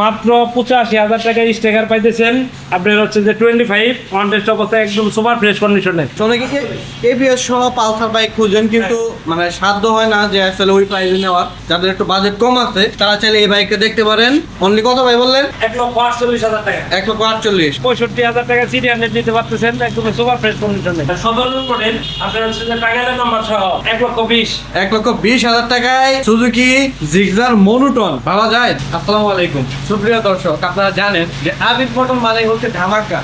মাত্র পঁচাশি হাজার টাকা স্টেকার পাইতেছেন। আপনার হচ্ছে যে টোয়েন্টি ফাইভ ওয়ান টেস্ট অবস্থায় একদম সুপার ফ্রেশ কন্ডিশনে অনেকে এবিএস সহ পালসার বাইক খুঁজেন কিন্তু মানে সাধ্য হয় না যে আসলে ওই প্রাইসে নেওয়ার। যাদের একটু বাজেট কম আছে তারা চাইলে এই বাইকটা দেখতে পারেন। অনলি কত ভাই বললেন? এক লক্ষ আটচল্লিশ হাজার টাকা। এক লক্ষ আটচল্লিশ। পঁয়ষট্টি হাজার টাকা সিটি হান্ড্রেড নিতে পারতেছেন একদম সুপার ফ্রেশ কন্ডিশনে সদর মডেল আপনার হচ্ছে যে টাকালের নাম্বার সহ এক লক্ষ বিশ। এক লক্ষ বিশ হাজার টাকায় সুজুকি জিগজার মনুটন ভাবা যায়? আসসালামু আলাইকুম। সুপ্রিয় দর্শক, আপনারা জানেন যে আবির মটন মানে হচ্ছে ধামাকা।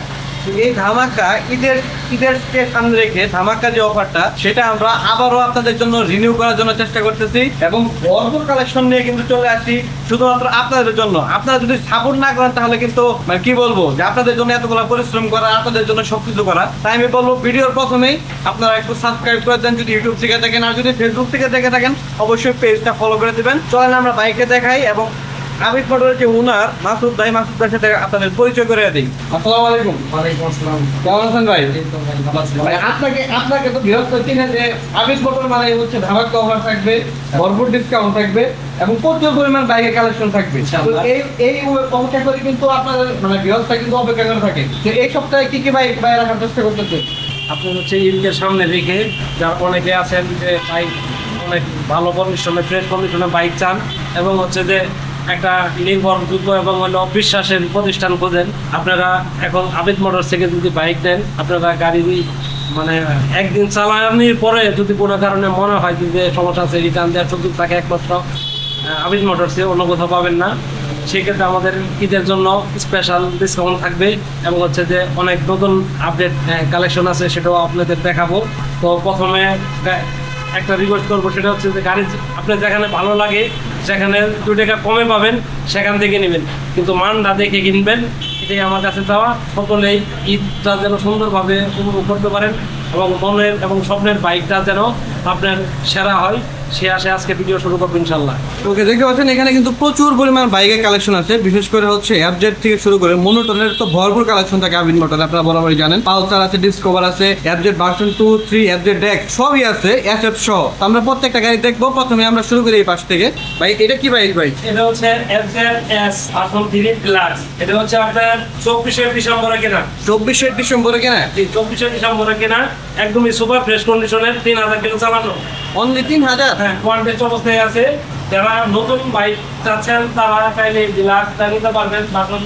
এই ধামাকা ঈদের ঈদের সামনে রেখে ধামাকা যে অফারটা, সেটা আমরা আবারও আপনাদের জন্য রিনিউ করার জন্য চেষ্টা করতেছি এবং ভরপুর কালেকশন নিয়ে কিন্তু চলে আসছি, শুধুমাত্র আপনাদের জন্য। আপনারা যদি সাপোর্ট না করেন, তাহলে কিন্তু মানে কি বলব, যে আপনাদের জন্য এতগুলো পরিশ্রম করা, আপনাদের জন্য সবকিছু করা। তাই আমি বলব, ভিডিওর প্রথমেই আপনারা একটু সাবস্ক্রাইব করে দেন, যদি ইউটিউব থেকে দেখেন, আর যদি ফেসবুক থেকে দেখে থাকেন, অবশ্যই পেজটা ফলো করে দেবেন। চলেন আমরা বাইকে দেখাই এবং আবিদ মোটরের যে ওনার মাসুদ ভাই মাসুদ ভাইয়ের সাথে আপনাদের পরিচয় করে দিই। আসসালামু আলাইকুম। ওয়ালাইকুম আসসালাম। কেমন আছেন ভাই? ভাই ভাই আপনাকে আপনাকে তো বৃহৎ চিনে যে আবিদ মোটর মানে হচ্ছে ধামাকা অফার থাকবে ভরপুর ডিসকাউন্ট থাকবে এবং প্রচুর পরিমাণ বাইকের কালেকশন থাকবে। এই এই অপেক্ষা করে কিন্তু আপনাদের মানে বৃহৎটা কিন্তু অপেক্ষা করে থাকে। তো এই সপ্তাহে কি কি বাইক বাইরে রাখার চেষ্টা করতেছে আপনার হচ্ছে ঈদকে সামনে রেখে যারা অনেকে আছেন যে বাইক অনেক ভালো কন্ডিশনে ফ্রেশ কন্ডিশনে বাইক চান এবং হচ্ছে যে একটা নির্ভরযোগ্য এবং হলো বিশ্বাসের প্রতিষ্ঠান খোঁজেন। আপনারা এখন আবিদ মোটরস থেকে যদি বাইক নেন, আপনারা গাড়ি মানে একদিন চালানোর পরে যদি কোনো কারণে মনে হয় যে সমস্যা আছে রিটার্ন দেওয়ার সুযোগ থাকে একমাত্র আবিদ মোটরসে, অন্য কোথাও পাবেন না। সেক্ষেত্রে আমাদের ঈদের জন্য স্পেশাল ডিসকাউন্ট থাকবে এবং হচ্ছে যে অনেক নতুন আপডেট কালেকশন আছে, সেটাও আপনাদের দেখাবো। তো প্রথমে একটা রিকোয়েস্ট করব, সেটা হচ্ছে যে গাড়ি আপনার যেখানে ভালো লাগে, সেখানে দু টাকা কমে পাবেন, সেখান থেকে নেবেন। কিন্তু মানটা দেখে কিনবেন, এটাই আমার কাছে চাওয়া। সকলেই ঈদটা যেন সুন্দরভাবে উপভোগ করতে পারেন এবং মনের এবং স্বপ্নের বাইকটা যেন আপনার সেরা হয়। সে আসে আজকে ভিডিও শুরু করব ইনশাল্লাহ। ওকে দেখতে পাচ্ছেন এখানে কিন্তু প্রচুর পরিমাণ বাইকের কালেকশন আছে। বিশেষ করে হচ্ছে অ্যাপজেট থেকে শুরু করে মনোটনের তো ভরপুর কালেকশন থাকে আবিন মোটর আপনারা বরাবরই জানেন। পালসার আছে ডিসকভার আছে update version two three update day সবই আছে এসএফ সহ। আমরা প্রত্যেকটা গাড়ি দেখব প্রথমে আমরা শুরু করি এই পাশ থেকে। ভাই এটা কি বাইক ভাই? এটা হচ্ছে এফজেড এস আসন থ্রি প্লাস এটা হচ্ছে আপনার চব্বিশে ডিসেম্বরে কেনা। চব্বিশে ডিসেম্বরে কেনা? এই চব্বিশে ডিসেম্বরে কেনা একদমই সুপার ফ্রেশ কন্ডিশনের তিন হাজার কিলো চালানো। অনলি তিন হাজার? হ্যাঁ ওয়ান টেস্ট অবস্থায় আছে। যারা নতুন বাইক চাচ্ছেন তারা চাইলে ডিলাক্সটা নিতে পারবেন বাসন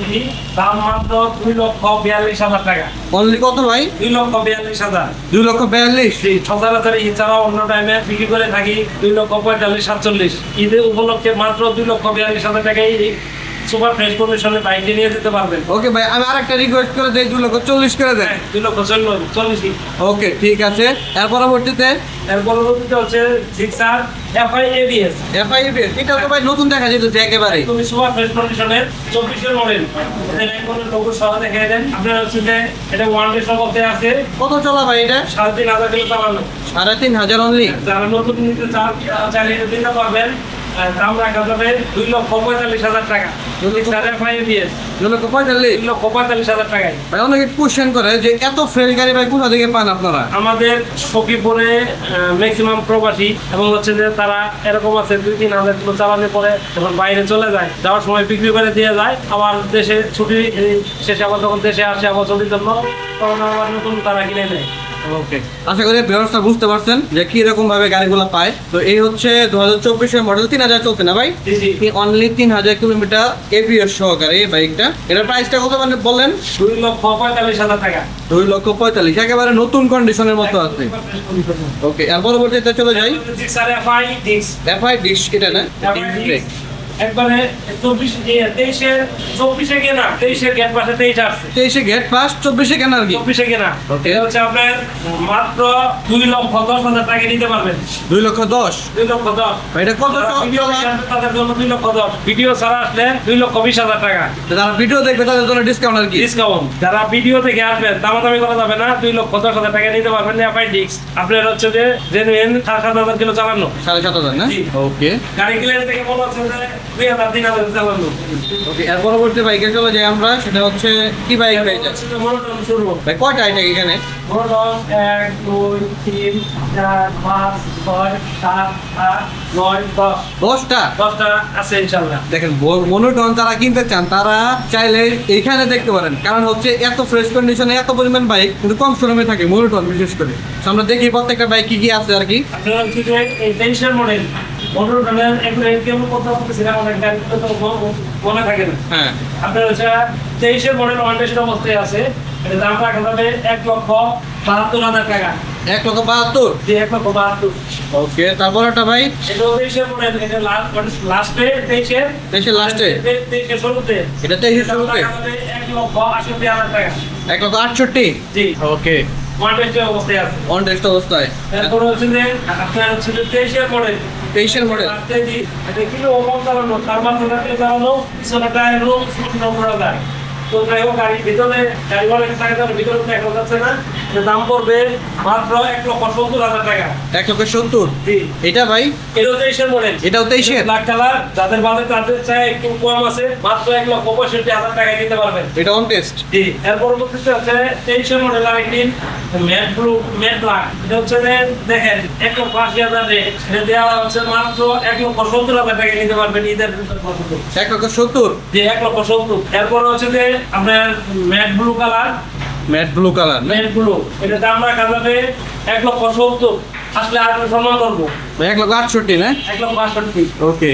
দাম মাত্র দুই লক্ষ বিয়াল্লিশ হাজার টাকা। অনলি কত ভাই? দুই লক্ষ বিয়াল্লিশ হাজার। দুই লক্ষ বিয়াল্লিশ? সচরাচর এছাড়াও অন্য টাইমে বিক্রি করে থাকি দুই লক্ষ পঁয়তাল্লিশ সাতচল্লিশ। ঈদের উপলক্ষে মাত্র দুই লক্ষ বিয়াল্লিশ হাজার টাকায় সুপার ফ্রেশ কন্ডিশনে বাইকটি নিয়ে যেতে পারবেন। ওকে ভাই আমি আরেকটা রিকোয়েস্ট করে দেই দুই লক্ষ চল্লিশ করে দেন। হ্যাঁ, দুই লক্ষ চল্লিশ ওকে ঠিক আছে। এর পরবর্তীতে? এর পরবর্তীতে হচ্ছে সিক্সার এফআই এবিএস এফআইবিএস এটা তো ভাই নতুন দেখা যেতেছে একেবারে। তুমি সুপার ফ্রেশ কন্ডিশনের চব্বিশের মডেল এদের লোগো সহ দেখে দেন। আপনার হচ্ছে যে এটা ওয়ান ডে সবতে আছে। কত চলা ভাই এটা? সাড়ে তিন হাজার কিলো চালানো। সাড়ে তিন হাজার অনলি যারা নতুন নিতে চান এটা দিতে পারবেন। দাম রাখা যাবে দুই লক্ষ পঁয়তাল্লিশ হাজার টাকা। দুই লক্ষ পঁয়তাল্লিশ? দুই লক্ষ পঁয়তাল্লিশ হাজার টাকায়। ভাই অনেকে কোশ্চেন করে যে এত ফ্রেশ গাড়ি ভাই কোথা থেকে পান আপনারা? আমাদের সখীপুরে ম্যাক্সিমাম প্রবাসী এবং হচ্ছে যে তারা এরকম আছে দুই তিন হাজার কিলো চালানোর পরে যখন বাইরে চলে যায় যাওয়ার সময় বিক্রি করে দিয়ে যায় আবার দেশে ছুটি শেষে আবার যখন দেশে আসে আবার ছুটির জন্য তখন আবার নতুন তারা কিনে নেয়। ওকে আশা করি ব্যবস্থা বুঝতে পারছেন যে কি রকম ভাবে গাড়িগুলো পায়। তো এই হচ্ছে দু হাজার চব্বিশের মডেল তিন হাজার চলছে না ভাই? অনলি তিন হাজার কিলোমিটার এপিএস সহকারে এই বাইকটা এটার প্রাইসটা কত মানে বললেন দুই লক্ষ পঁয়তাল্লিশ হাজার টাকা। দুই লক্ষ পঁয়তাল্লিশ একেবারে নতুন কন্ডিশনের মতো আছে। ওকে আর পরবর্তীতে চলে যাই। এফআই এফআই এটা না? একবারে চব্বিশ তেইশে চব্বিশে কেনা তেইশের গেট পাশে তেইশ আসছে। তেইশে গেট পাস চব্বিশে কেন আর কি? চব্বিশে কেনা. এটা হচ্ছে আপনার মাত্র দুই লক্ষ দশ হাজার টাকা নিতে পারবেন। দুই লক্ষ দশ? দুই লক্ষ দশ। এটা কত তাদের জন্য দুই লক্ষ দশ। ভিডিও ছাড়া আসলে দুই লক্ষ বিশ হাজার টাকা। যারা ভিডিও দেখবে তাদের জন্য ডিসকাউন্ট আর কি? ডিসকাউন্ট যারা ভিডিও দেখে আসবেন দামাদামি করা যাবে না। দুই লক্ষ দশ হাজার টাকা নিতে পারবেন এফআই ডিক্স আপনার হচ্ছে যে জেনুইন সাত সাত হাজার কিলো চালানো। সাড়ে সাত হাজার না? ওকে গাড়ি ক্লিয়ার থেকে মনে হচ্ছে যে দুই হাজার তিন হাজার চালানো ওকে এর পরবর্তী বাইকে চলে যাই আমরা সেটা হচ্ছে কি বাইক ভাই কয়টা এখানে? এক দুই তিন চার পাঁচ ছয় সাত আট নয় দশ। দশটা? দশটা আছে ইনশাল্লাহ দেখেন মনোটন যারা কিনতে চান তারা চাইলে এইখানে দেখতে পারেন। কারণ হচ্ছে এত ফ্রেশ কন্ডিশনে এত পরিমাণ বাইক কিন্তু কম শোরুমে থাকে মনোটন বিশেষ করে। আমরা দেখি প্রত্যেকটা বাইক কি কি আছে আর কি। আপনারা এই মডেল মনোটনের একটু কেমন কথা বলতেছিলাম অনেক গাড়ি তো মনে থাকে না। হ্যাঁ। আপনার হচ্ছে তেইশের মডেল ওয়ান্টেশন অবস্থায় আছে। এটা দাম রাখা যাবে এক লক্ষ বাহাত্তর হাজার টাকা। এক লক্ষ বাহাত্তর? যে এক লক্ষ বাহাত্তর। ওকে তারপর একটা ভাই? এটা তেইশের মডেল এটা লাস্টে তেইশের লাস্টে তেইশের শুরুতে। এটা তেইশের শুরুতে? এক লক্ষ আটষট্টি হাজার টাকা। এক লক্ষ আটষট্টি? জি। ওকে। ওয়ান্টেশন অবস্থায় তারপরে হচ্ছে যে আপনার হচ্ছে যে তেইশের মডেল। তেইশের মডেল। এটা কিলো ওভার চালানো তার মাধ্যমে চালানো পিছনে টায়ার রুম নম্বর যায়। তো যাই গাড়ির ভিতরে গাড়ি অনেক টাকা দাম ভিতরে দেখা যাচ্ছে না। দাম পড়বে মাত্র এক লক্ষ সত্তর হাজার টাকা। এক লক্ষ সত্তর? এটা ভাই? এটাও তেইশের মডেল এটাও তেইশের? ব্ল্যাক কালার যাদের বাজেট তাদের চাই একটু কম আছে মাত্র এক লক্ষ পঁয়ষট্টি হাজার টাকায় দিতে পারবেন। এটা অন টেস্ট জি। এর পরবর্তীতে আছে তেইশের মডেল আরেকটি ম্যাট ব্লু ম্যাট ব্ল্যাক এটা হচ্ছে দেখেন এক লক্ষ আশি হাজার রেট এটা দেওয়া হচ্ছে মাত্র এক লক্ষ সত্তর হাজার টাকা নিতে পারবেন ঈদের এক লক্ষ সত্তর? এক লক্ষ সত্তর। এরপর হচ্ছে যে আপনার matte blue colour matte blue colour matte blue এটা দাম রাখা যাবে এক লক্ষ সত্তর আসলে আর সম্মান করব এক লক্ষ আটষট্টি না এক লক্ষ বাষট্টি ওকে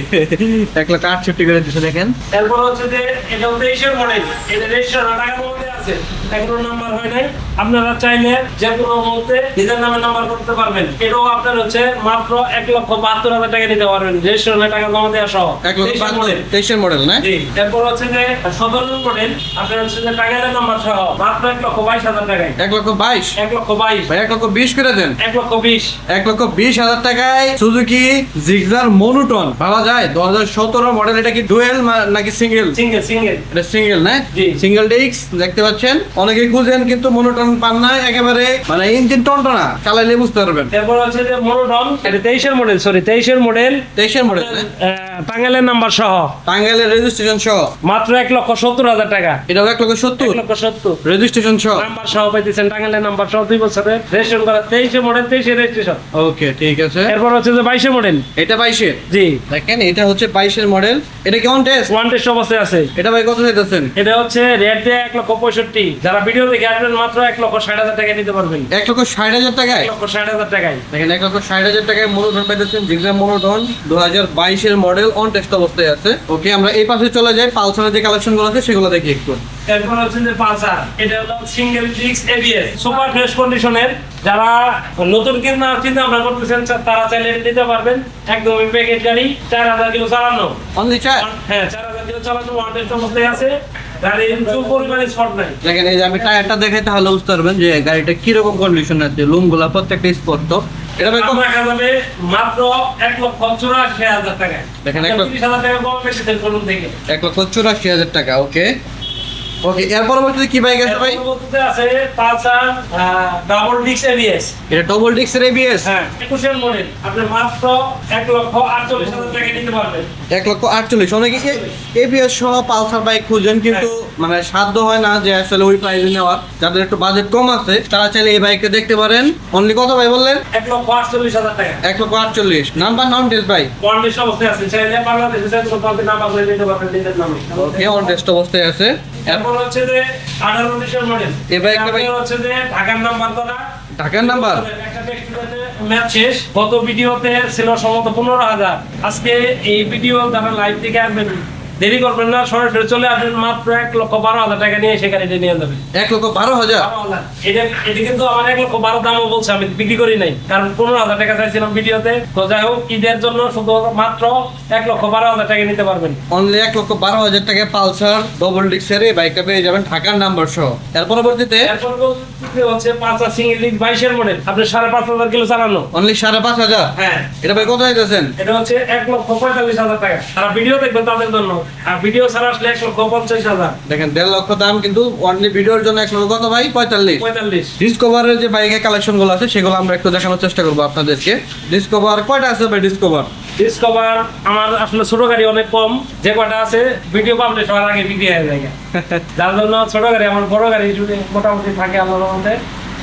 এক লক্ষ আটষট্টি করে দিচ্ছে দেখেন এরপর হচ্ছে যে এটা তেইশের মডেল এটা রেজিস্ট্রেশন টাকার মধ্যে আছে এখনও নাম্বার হয় নাই আপনারা চাইলে যে কোনো মুহূর্তে নিজের নামে নাম্বার করতে পারবেন এটাও আপনার হচ্ছে মাত্র এক লক্ষ বাহাত্তর হাজার টাকা নিতে পারবেন রেজিস্ট্রেশনের টাকা জমা দেওয়া সহ এক লক্ষ 23 বাহাত্তর model। তেইশের মডেল না এরপর হচ্ছে যে সতেরো মডেল আপনার হচ্ছে যে টাকার নাম্বার সহ মাত্র এক লক্ষ বাইশ হাজার টাকায় এক লক্ষ বাইশ এক লক্ষ বাইশ এক লক্ষ বিশ করে দেন? এক লক্ষ বিশ। এক লক্ষ বিশ হাজার টাকায় সুজুকি জিগজার মনোটন পাওয়া যায়? দু হাজার সতেরো মডেল এটা কি ডুয়েল নাকি সিঙ্গেল সিঙ্গেল সিঙ্গেল এটা সিঙ্গেল না? সিঙ্গেল ডিস্ক দেখতে পাচ্ছেন? অনেকেই খুঁজেন কিন্তু মনোটন পান না একেবারে মানে ইঞ্জিন টনটনা চালাইলে বুঝতে পারবেন। এরপর হচ্ছে যে মনোটন এটা তেইশের মডেল সরি তেইশের মডেল তেইশের মডেল টাঙ্গাইলের নাম্বার সহ। টাঙ্গাইলের রেজিস্ট্রেশন সহ। মাত্র এক লক্ষ সত্তর হাজার টাকা। এটাও এক লক্ষ সত্তর। লক্ষ সত্তর। রেজিস্ট্রেশন সহ। নাম্বার সহ পাইতেছেন টাঙ্গাইলের নাম্বার সহ দুই বছরের। রেজিস্ট্রেশন করা তেইশে মডেল তেইশে রেজিস্ট্রেশন ওকে ঠিক আছে। এরপর হচ্ছে যে বাইশে মডেল এটা বাইশের জি। দেখেন এটা হচ্ছে বাইশের মডেল এটা কেমন টেস্ট ওয়ান টেস্ট অবস্থায় আছে। এটা ভাই কত চাইতেছেন? এটা হচ্ছে রেট দিয়ে এক লক্ষ পঁয়ষট্টি। যারা ভিডিও দেখে আসবেন মাত্র এক লক্ষ ষাট হাজার টাকা নিতে পারবেন। এক লক্ষ ষাট হাজার টাকায়? এক লক্ষ ষাট হাজার টাকায়। দেখেন এক লক্ষ ষাট হাজার টাকায় মনোটন পাইতেছেন জিগজার মনোটন দু হাজার বাইশের মডেল অন টেস্ট অবস্থায় আছে। ওকে আমরা এই পাশে চলে যাই। পালসারের যে কালেকশনগুলো আছে সেগুলো দেখি একটু। এরপর হচ্ছে যে পালসার এটা হলো single disc ABS super fresh কন্ডিশনের যারা নতুন কিনা চিন্তা ভাবনা করতেছেন তারা চাইলে নিতে পারবেন। একদমই প্যাকেট গাড়ি চার হাজার কিলো চালানো। অনলি চার? হ্যাঁ চার হাজার কিলো চালানো ওয়ান টেস্ট আছে। গাড়ির প্রচুর পরিমাণে শর্ট নাই। দেখেন এই যে আমি টায়ারটা দেখাই তাহলে বুঝতে পারবেন যে গাড়িটা কীরকম কন্ডিশন আছে লুমগুলা প্রত্যেকটা স্পষ্ট এটা ভাই দাম রাখা যাবে মাত্র এক লক্ষ চুরাশি হাজার টাকা দেখেন, কম এক লক্ষ চুরাশি হাজার টাকা ওকে ওকে এর পরবর্তীতে কি বাইক আছে ভাই? পরবর্তীতে আছে পালসার ডাবল ডিস্ক এবিএস এটা ডবল ডিক্সের এবিএস হ্যাঁ একুশের মডেল আপনি মাত্র এক লক্ষ আটচল্লিশ হাজার টাকা নিতে পারবেন। এক লক্ষ আটচল্লিশ। অনেকে এবিএস সহ পালসার বাইক খুঁজেন কিন্তু মানে সাধ্য হয় না যে আসলে ওই প্রাইসে নেওয়ার। যাদের একটু বাজেট কম আছে তারা চাইলে এই বাইকটা দেখতে পারেন। অনলি কত ভাই বললেন? এক লক্ষ আটচল্লিশ হাজার টাকা। এক লক্ষ আটচল্লিশ। নাম্বার নন টেস্ট ভাই ওয়ান ডিস্ক অবস্থায় আছে। চাইলে বাংলাদেশে চাইলে কোথাও নাম্বার করে দিতে পারবেন নিজের নামে ওকে অন টেস্ট অবস্থায় আছে। এরপর হচ্ছে যে আঠারো উনিশের মডেল এবার হচ্ছে যে ঢাকার নাম্বার দ্বারা ঢাকার নাম্বার ম্যাচ শেষ। গত ভিডিওতে ছিল সম্ভবত পনেরো হাজার। আজকে এই ভিডিও তারা লাইভ থেকে আসবেন। দেরি করবেন না সরাসরি চলে আসবেন মাত্র এক লক্ষ বারো হাজার টাকা নিয়ে সে গাড়িটা নিয়ে যাবে। এক লক্ষ বারো হাজার। এটা এটা কিন্তু আমার এক লক্ষ বারো দামও বলছে আমি বিক্রি করি নাই কারণ পনেরো হাজার টাকা চাইছিলাম ভিডিওতে। তো যাই হোক ঈদের জন্য শুধু মাত্র এক লক্ষ বারো হাজার টাকা নিতে পারবেন। অনলি এক লক্ষ বারো হাজার টাকা পালসার ডবল ডিক্সের এই বাইকটা পেয়ে যাবেন ঢাকার নাম্বার সহ। এর পরবর্তীতে? হচ্ছে পাঁচ সিঙ্গেল বাইশের মডেল আপনি সাড়ে পাঁচ হাজার কিলো চালানো। অনলি সাড়ে পাঁচ হাজার? হ্যাঁ। এটা ভাই কত চাইতেছেন এটা হচ্ছে এক লক্ষ পঁয়তাল্লিশ হাজার টাকা। তারা ভিডিও দেখবেন তাদের জন্য। আর ভিডিও ছাড়া আসলে এক লক্ষ পঞ্চাশ হাজার। দেখেন দেড় লক্ষ দাম কিন্তু অনলি ভিডিওর জন্য এক লক্ষ কত ভাই? পঁয়তাল্লিশ। পঁয়তাল্লিশ। ডিসকভারের যে বাইকের কালেকশনগুলো আছে সেগুলো আমরা একটু দেখানোর চেষ্টা করব আপনাদেরকে। ডিসকভার কয়টা আছে ভাই ডিসকভার ডিসকভার আমার আসলে ছোট গাড়ি অনেক কম। যে কটা আছে ভিডিও পাবলিশ হওয়ার আগে বিক্রি হয়ে যায়। যার জন্য ছোট গাড়ি আমার বড় গাড়ি মোটামুটি থাকে আমার মধ্যে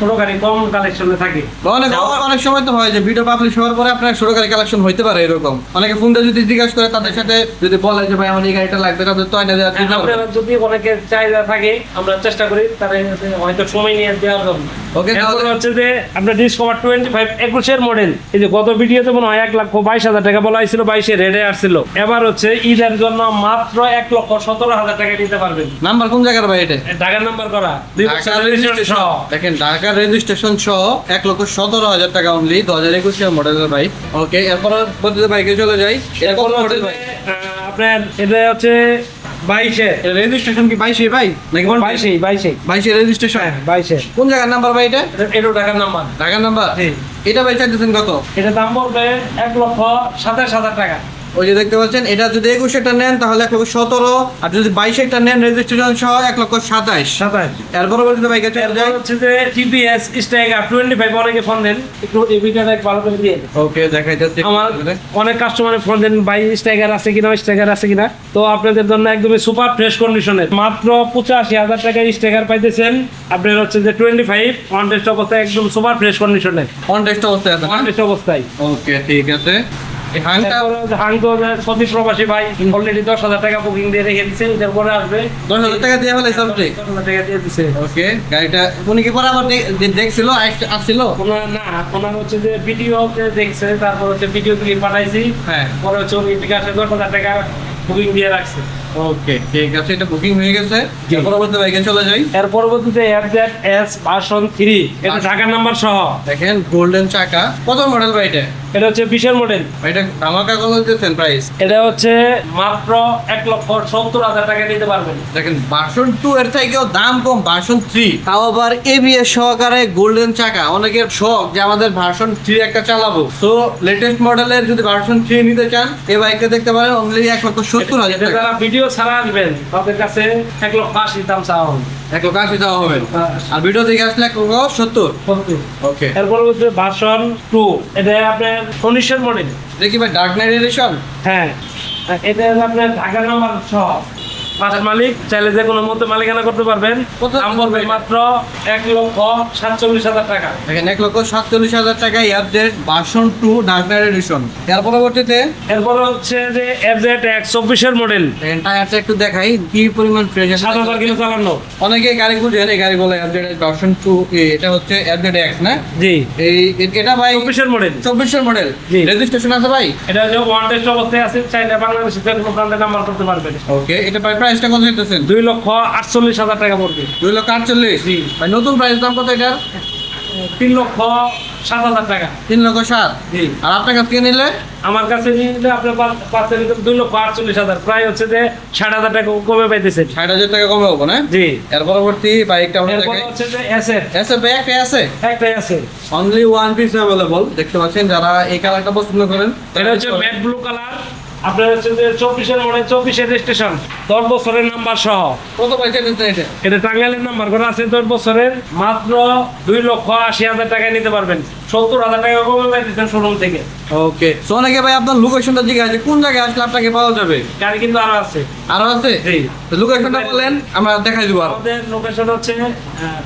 ছোট গাড়ি কম কালেকশনে থাকে। অনেক অনেক সময় তো হয় যে ভিডিও পাবলিশ হওয়ার পরে আপনার ছোট গাড়ি কালেকশন হইতে পারে এরকম। অনেকে ফোন দিয়ে যদি জিজ্ঞাসা করে তাদের সাথে যদি বলে যে ভাই আমার এই গাড়িটা লাগবে তাদের তো আইনা দেওয়া আপনারা যদি অনেকের চাহিদা থাকে আমরা চেষ্টা করি তারা হয়তো সময় নিয়ে দেওয়ার জন্য। Okay, তাহলে- হচ্ছে যে আপনার ডিসকভার টোয়েন্টি ফাইভ একুশের মডেল এই যে গত ভিডিওতে মনে হয় এক লক্ষ বাইশ হাজার টাকা বলা হয়েছিল বাইশে রেডে আসছিল। এবার হচ্ছে ঈদের জন্য মাত্র এক লক্ষ সতেরো হাজার টাকা দিতে পারবেন। নাম্বার কোন জায়গার ভাই এটা? ঢাকার নাম্বার করা। দুই বছর registration রেজিস্ট্রেশন সহ। এক লক্ষ সতেরো হাজার টাকা অনলি দু হাজার একুশ মডেলের বাইক ওকে এরপর পদ্ধতি বাইকে চলে যাই। এরপর মডেল বাইক আপনার এটা হচ্ছে বাইশে। রেজিস্ট্রেশন কি বাইশে ভাই নাকি বাইশে বাইশে। বাইশে রেজিস্ট্রেশন হ্যাঁ বাইশে। কোন জায়গার নাম্বার ভাই এটা? এটা ঢাকার নাম্বার ঢাকার নাম্বার এটা ভাই চাইতেছেন কত? এটা দাম পড়বে এক লক্ষ সাতাশ হাজার টাকা। ওই যে দেখতে পাচ্ছেন এটা যদি একুশেটা নেন তাহলে এক লক্ষ সতেরো আর যদি বাইশেটা নেন রেজিস্ট্রেশন সহ এক লক্ষ সাতাইশ। সাতাশ এর পরবর্তীতে বাইকে চলে যাই। হচ্ছে যে টিপিএস স্ট্রাইকার টোয়েন্টি ফাইভ অনেকে ফোন দেন। একটু এই ভিডিওটা একটু ভালো করে দিয়ে ওকে দেখাই যাচ্ছে আমার অনেক কাস্টমারে ফোন দেন বাই স্ট্রাইকার আছে কিনা স্ট্রাইকার আছে কিনা? তো আপনাদের জন্য একদমই সুপার ফ্রেশ কন্ডিশনের মাত্র পঁচাশি হাজার টাকার স্ট্রাইকার পাইতেছেন। আপনার হচ্ছে যে টোয়েন্টি ফাইভ ওয়ান টেস্ট অবস্থায় একদম সুপার ফ্রেশ কন্ডিশনের অন টেস্ট অবস্থায় আছে ওয়ান টেস্ট অবস্থায়। ওকে ঠিক আছে। সতীশ প্রবাসী ভাই। অলরেডি দশ হাজার টাকা বুকিং দিয়ে রেখে দিচ্ছে এটার পরে আসবে। দশ হাজার টাকা দিয়ে ফেলে সবটি দশ হাজার টাকা দিয়ে দিচ্ছে ওকে গাড়িটা উনি কি পরে আবার দেখছিল আসছিল? না ওনার হচ্ছে যে ভিডিও দেখছে তারপর হচ্ছে ভিডিও পাঠাইছি। হ্যাঁ। পরে হচ্ছে উনি বিকাশে দশ হাজার টাকা বুকিং দিয়ে রাখছে। ওকে ঠিক আছে এটা বুকিং হয়ে গেছে। পরবর্তী বাইকে চলে যাই। এর পরবর্তীতে এস ভার্সন থ্রি এটা ঢাকার নাম্বার সহ। দেখেন গোল্ডেন চাকা। কত মডেল ভাই এটা এটা হচ্ছে বিশের মডেল এটা ধামাকা কত দিতেছেন প্রাইস এটা হচ্ছে মাত্র এক লক্ষ সত্তর হাজার টাকা দিতে পারবেন। দেখেন ভার্সন টু এর থেকেও দাম কম ভার্সন থ্রি তাও আবার এবিএস সহকারে গোল্ডেন চাকা। অনেকের শখ যে আমাদের ভার্সন থ্রি একটা চালাবো। সো লেটেস্ট মডেলের যদি ভার্সন থ্রি নিতে চান এই বাইকটা দেখতে পারেন অনলি এক লক্ষ সত্তর হাজার এটা টাকা। যারা ভিডিও ছাড়া আসবেন তাদের কাছে এক লক্ষ আশি দাম চাওয়া হবে। এক লক্ষ আশি দেওয়া হবে। আর ভিডিও থেকে আসলে এক লক্ষ সত্তর। ওকে এর পরবর্তীতে ভার্সন টু এটা আপনার উনিশের মডেল। দেখি ভাই ডার্ক নাইট এডিশন হ্যাঁ। এটা আপনার ঢাকা নাম্বার সহ। পাঁচ মালিক চাইলে যে কোনো মতো মালিকানা করতে পারবেন। দাম পড়বে মাত্র এক লক্ষ সাতচল্লিশ হাজার টাকা। দেখেন এক লক্ষ সাতচল্লিশ হাজার টাকা update version two dark knight edition এর পরবর্তীতে? এরপর হচ্ছে যে এফজেড এক চব্বিশের মডেল টায়ারটা একটু দেখাই কি পরিমাণ ফ্রেশ সাত হাজার কিলো চালানো। অনেকে গাড়ি বুঝেন এই গাড়ি বলে অ্যাপডেট ভার্সন টু এটা হচ্ছে অ্যাপডেট এক্স না? জি। এই এটা ভাই চব্বিশের মডেল চব্বিশের মডেল। রেজিস্ট্রেশন আছে ভাই? এটা হচ্ছে ওয়ান টেস্ট অবস্থায় আছে চাইলে বাংলাদেশে যে কোনো নাম্বার করতে পারবেন। ওকে এটা ভাই প্রাইসটা কত হইতেছেন দুই লক্ষ আটচল্লিশ হাজার টাকা পড়বে। দুই লক্ষ আটচল্লিশ? জি। ভাই নতুন প্রাইস দাম কত এটা তিন লক্ষ সাত হাজার টাকা। তিন লক্ষ সাত? জি। আর আপনার কাছ থেকে নিলে? আমার কাছে নিলে আপনি পা- পাচ্ছেন কিন্তু দুই লক্ষ আটচল্লিশ হাজার। প্রায় হচ্ছে যে ষাট হাজার টাকা কমে পাইতেছেন ষাট হাজার টাকা কমে হব না? জি। এর পরবর্তী বাইকটা হচ্ছে যে এসএফ এসে ব্যাগ আছে? একটাই আছে। অনলি ওয়ান পিস অ্যাভেলেবল দেখতে পাচ্ছেন যারা এই কালারটা পছন্দ করেন। এটা হচ্ছে ম্যাট ব্লু কালার আপনার হচ্ছে যে চব্বিশের মডেল চব্বিশের রেজিস্ট্রেশন দশ বছরের নাম্বার সহ। কত পয়সা দিচ্ছেন এটা? এটা টাঙ্গাইলের নাম্বার করা আছে দশ বছরের মাত্র দুই লক্ষ আশি হাজার টাকায় নিতে পারবেন। সত্তর হাজার টাকা কমে পাইতেছেন শোরুম থেকে। ওকে সো অনেকে ভাই আপনার লোকেশনটা জিজ্ঞাসা কোন জায়গায় আসলে আপনাকে পাওয়া যাবে? গাড়ি কিন্তু আরও আছে। আরও আছে? লোকেশনটা বলেন আমরা দেখাই দিব আমাদের লোকেশন হচ্ছে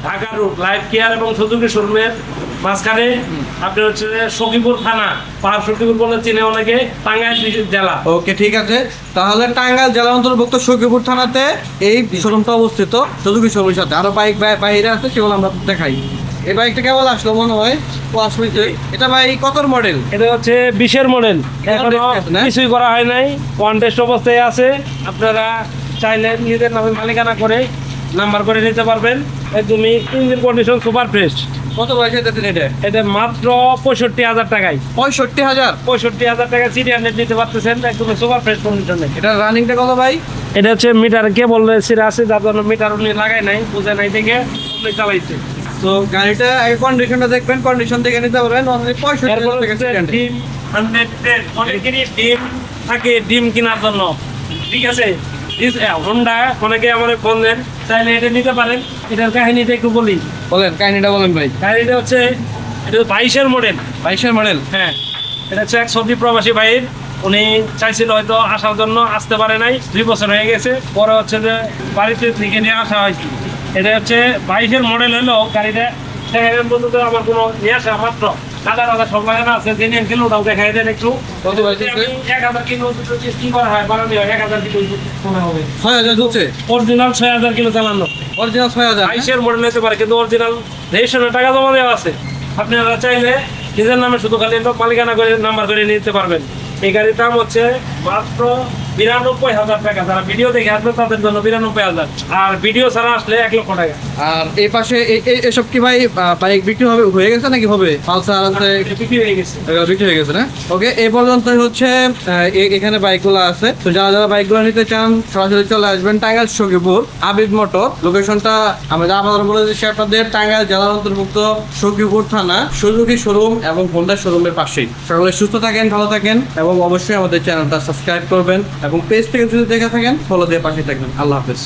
ঢাকা রুট লাইফ কেয়ার এবং সুজুকি শোরুমের মাঝখানে আপনি হচ্ছে সখীপুর থানা পাহাড় সখীপুর বলে চিনে অনেকে টাঙ্গাইল জেলা। ওকে ঠিক আছে। তাহলে টাঙ্গাইল জেলা অন্তর্ভুক্ত সখীপুর থানাতে এই শোরুমটা অবস্থিত। সুজুকি শোরুমের সাথে। আরও বাইক বাইরে আছে সেগুলো আমরা দেখাই। এই বাইকটা কেবল আসলো মনে হয় এটা ভাই কত মডেল এটা হচ্ছে বিশের মডেল এখনও না? কিছুই করা হয় নাই। ওয়ান টেস্ট অবস্থায় আছে। আপনারা চাইলে নিজেদের নামে মালিকানা করে নাম্বার করে নিতে পারবেন। একদমই ইঞ্জিন কন্ডিশন সুপার ফ্রেশ কত পয়সা দিতেন এটা? এটা মাত্র পঁয়ষট্টি হাজার টাকায়। পঁয়ষট্টি হাজার? পঁয়ষট্টি হাজার টাকা সিটি হান্ড্রেড নিতে পারতেছেন একদম সুপার ফ্রেশ কন্ডিশনে এটা রানিংটা কত ভাই? এটা হচ্ছে মিটার কে বললে সেটা আছে যার জন্য মিটার উনি লাগাই নাই বুঝে নাই দেখে উনি চালাইছে। তো গাড়িটা এই কন্ডিশনটা দেখবেন কন্ডিশন দেখে নিতে পারবেন অনলি পঁয়ষট্টি হাজার। ডিম হান্ড্রেড অনেকেরই ডিম থাকে ডিম কেনার জন্য। ঠিক আছে? হোন্ডা অনেকে আমাদের চাইলে এটা নিতে পারেন। এটার কাহিনীটা একটু বলি। বলেন কাহিনীটা বলেন ভাই। কাহিনীটা হচ্ছে এটা বাইশের মডেল বাইশের মডেল হ্যাঁ এটা হচ্ছে এক সৌদি প্রবাসী ভাইয়ের। উনি চাইছিল হয়তো আসার জন্য আসতে পারে নাই দুই বছর হয়ে গেছে। পরে হচ্ছে যে বাড়িতে থেকে নিয়ে আসা হয়েছে। এটা হচ্ছে বাইশের মডেল হলো গাড়িটা পর্যন্ত আমার কোনো নিয়ে আসা মাত্র। হাজার হাজার সম্ভাবনা আছে জেনে কিলো ওটাও দেখাই দেন একটু। এক হাজার কিলো কি করা হয় বানানো হয় এক হাজার কিলো মনে হবে। ছয় হাজার চলছে অরিজিনাল ছয় হাজার কিলো চালানো অরিজিনাল ছয় হাজার বাইশের মডেল নিতে পারে কিন্তু অরিজিনাল রেজিস্ট্রেশনের টাকা জমা দেওয়া আছে। আপনারা চাইলে নিজের নামে শুধু খালি মালিকানা করে নাম্বার করে নিতে পারবেন। এই গাড়ির দাম হচ্ছে মাত্র বিরানব্বই হাজার টাকা। যারা ভিডিও দেখে আসবে তাদের জন্য বিরানব্বই হাজার। আর ভিডিও ছাড়া আসলে এক লক্ষ টাকা। আর এই পাশে এসব কি ভাই বাইক বিক্রি হবে হয়ে গেছে নাকি হবে? পালসার আছে। বিক্রি হয়ে গেছে। বিক্রি হয়ে গেছে না? ওকে এই পর্যন্তই হচ্ছে এখানে বাইকগুলো আছে। তো যারা যারা বাইকগুলো নিতে চান সরাসরি চলে আসবেন টাঙ্গাইল সখীপুর আবিদ মোটর। লোকেশনটা আমরা যা আপনাদের বলে দিচ্ছি আপনাদের টাঙ্গাইল জেলার অন্তর্ভুক্ত সখীপুর থানা সুজুকি শোরুম এবং হোন্ডা শোরুমের পাশেই। সকলে সুস্থ থাকেন ভালো থাকেন এবং অবশ্যই আমাদের চ্যানেলটা সাবস্ক্রাইব করবেন। এবং পেজ থেকে যদি দেখে থাকেন ফলো দিয়ে পাশে থাকবেন। আল্লাহ হাফেজ।